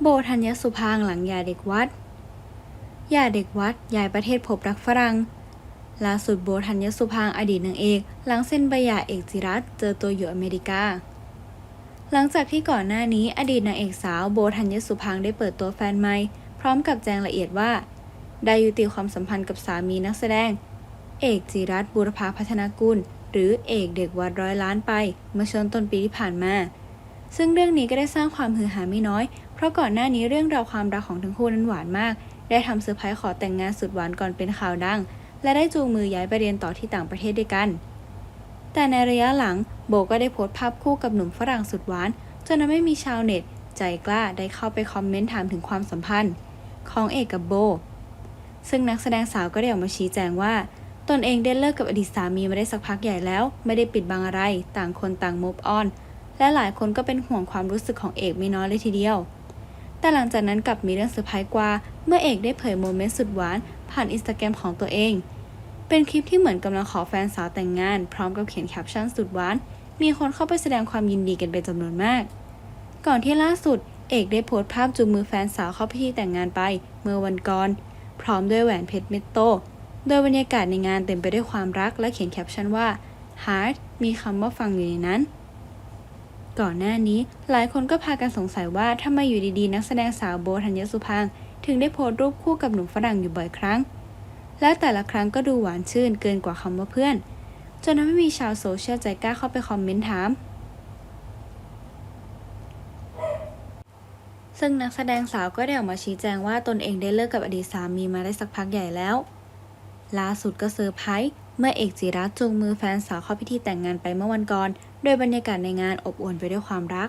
โบธัญสุพางหลังยาเด็กวัดยาเด็กวัดยายประเทศพบรักฝรั่งล่าสุดโบธัญสุพางอดีตนางเอก หลังเซ็นใบหย่าเอกจิรัตเจอตัวอยู่อเมริกา หลังจากที่ก่อนหน้านี้อดีตนางเอกสาวโบธัญสุพางได้เปิดตัวแฟนใหม่พร้อมกับแจ้งละเอียดว่า ได้ยุติความสัมพันธ์กับสามีนักแสดง เอกจิรัตบุรพาพัฒนากุล หรือเอกเด็กวัดร้อยล้านไป เมื่อช่วงต้นปีที่ผ่านมา ซึ่งเรื่องนี้ก็ได้สร้างความฮือหาไม่น้อย เพราะก่อนหน้านี้เรื่องราวความรักของทั้งคู่นั้นหวานมาก ได้ทำเซอร์ไพรส์ขอแต่งงานสุดหวานก่อนเป็นข่าวดัง และได้จูงมือย้ายไปเรียนต่อที่ต่างประเทศด้วยกัน แต่ในระยะหลังโบก็ได้โพสต์ภาพคู่กับหนุ่มฝรั่งสุดหวานจนทำให้มีชาวเน็ต ใจกล้าได้เข้าไปคอมเมนต์ถามถึงความสัมพันธ์ ของเอกกับโบ ซึ่งนักแสดงสาวก็ได้ออกมาชี้แจงว่า ตนเองได้เลิกกับอดีตสามีมาได้สักพักใหญ่แล้ว ไม่ได้ปิดบังอะไร ต่างคนต่างมุฟออน และหลายคนก็เป็นห่วงความรู้สึกของเอกไม่น้อยเลยทีเดียว แต่หลังจากนั้นกลับมีเรื่องเซอร์ไพรส์กว่า เมื่อเอกได้เผยโมเมนต์สุดหวาน ผ่านอินสตาแกรมของตัวเอง เป็นคลิปที่เหมือนกำลังขอแฟนสาวแต่งงาน พร้อมกับเขียนแคปชั่นสุดหวาน มีคนเข้าไปแสดงความยินดีกันเป็นจำนวนมาก ก่อนที่ล่าสุด เอกได้โพสต์ภาพจูงมือแฟนสาวเข้าพิธีแต่งงานไป เมื่อวันก่อน พร้อมด้วยแหวนเพชรเม็ดโต โดยบรรยากาศในงานเต็มไปด้วยความรักและเขียนแคปชั่นว่า Heart มีคำว่าฟังอยู่ในนั้น ก่อนหน้านี้หลายคนก็พากันสงสัยว่าทำไมอยู่ดีๆ นักแสดงสาวโบธัญสุพางถึงได้โพสต์รูปคู่กับหนุ่มฝรั่งอยู่บ่อยครั้ง และแต่ละครั้งก็ดูหวานชื่นเกินกว่าคำว่าเพื่อน จนทำให้มีชาวโซเชียลใจกล้าเข้าไปคอมเมนต์ถาม ซึ่งนักแสดงสาวก็ได้ออกมาชี้แจงว่าตนเองได้เลิกกับอดีตสามีมาได้สักพักใหญ่แล้ว ล่าสุดก็เซอร์ไพรส์ เมื่อเอกจิรัตจูงมือแฟนสาวเข้าพิธีแต่งงานไปเมื่อวันก่อน โดยบรรยากาศในงานอบอวลไปด้วยความรัก